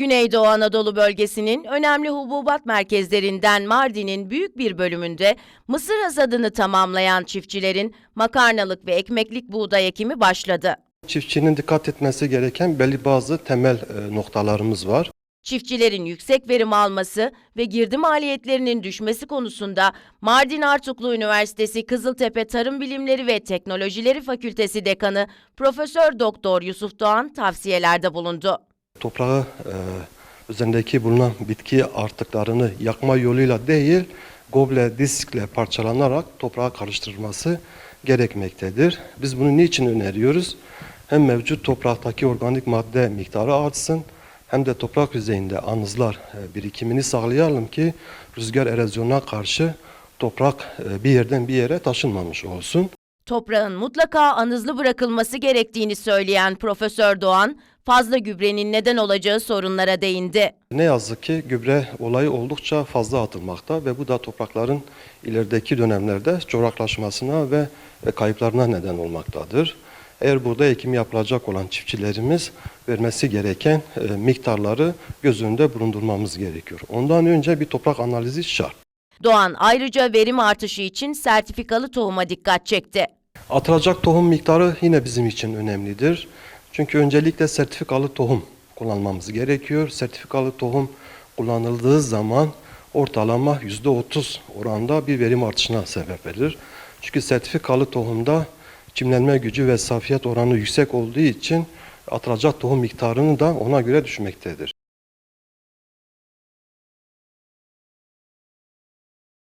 Güneydoğu Anadolu bölgesinin önemli hububat merkezlerinden Mardin'in büyük bir bölümünde mısır hasadını tamamlayan çiftçilerin makarnalık ve ekmeklik buğday ekimi başladı. Çiftçinin dikkat etmesi gereken belli bazı temel e, noktalarımız var. Çiftçilerin yüksek verim alması ve girdi maliyetlerinin düşmesi konusunda Mardin Artuklu Üniversitesi Kızıltepe Tarım Bilimleri ve Teknolojileri Fakültesi Dekanı Profesör Doktor Yusuf Doğan tavsiyelerde bulundu. Toprağı e, üzerindeki bulunan bitki artıklarını yakma yoluyla değil, goble diskle parçalanarak toprağa karıştırılması gerekmektedir. Biz bunu niçin öneriyoruz? Hem mevcut topraktaki organik madde miktarı artsın, hem de toprak yüzeyinde anızlar e, birikimini sağlayalım ki rüzgar erozyonuna karşı toprak e, bir yerden bir yere taşınmamış olsun. Toprağın mutlaka anızlı bırakılması gerektiğini söyleyen Profesör Doğan, fazla gübrenin neden olacağı sorunlara değindi. Ne yazık ki gübre olayı oldukça fazla atılmakta ve bu da toprakların ilerideki dönemlerde çoraklaşmasına ve kayıplarına neden olmaktadır. Eğer burada ekim yapılacak olan çiftçilerimiz vermesi gereken e, miktarları göz önünde bulundurmamız gerekiyor. Ondan önce bir toprak analizi şart. Doğan ayrıca verim artışı için sertifikalı tohuma dikkat çekti. Atılacak tohum miktarı yine bizim için önemlidir. Çünkü öncelikle sertifikalı tohum kullanmamız gerekiyor. Sertifikalı tohum kullanıldığı zaman ortalama %30 oranda bir verim artışına sebep verir. Çünkü sertifikalı tohumda çimlenme gücü ve safiyet oranı yüksek olduğu için atılacak tohum miktarını da ona göre düşmektedir.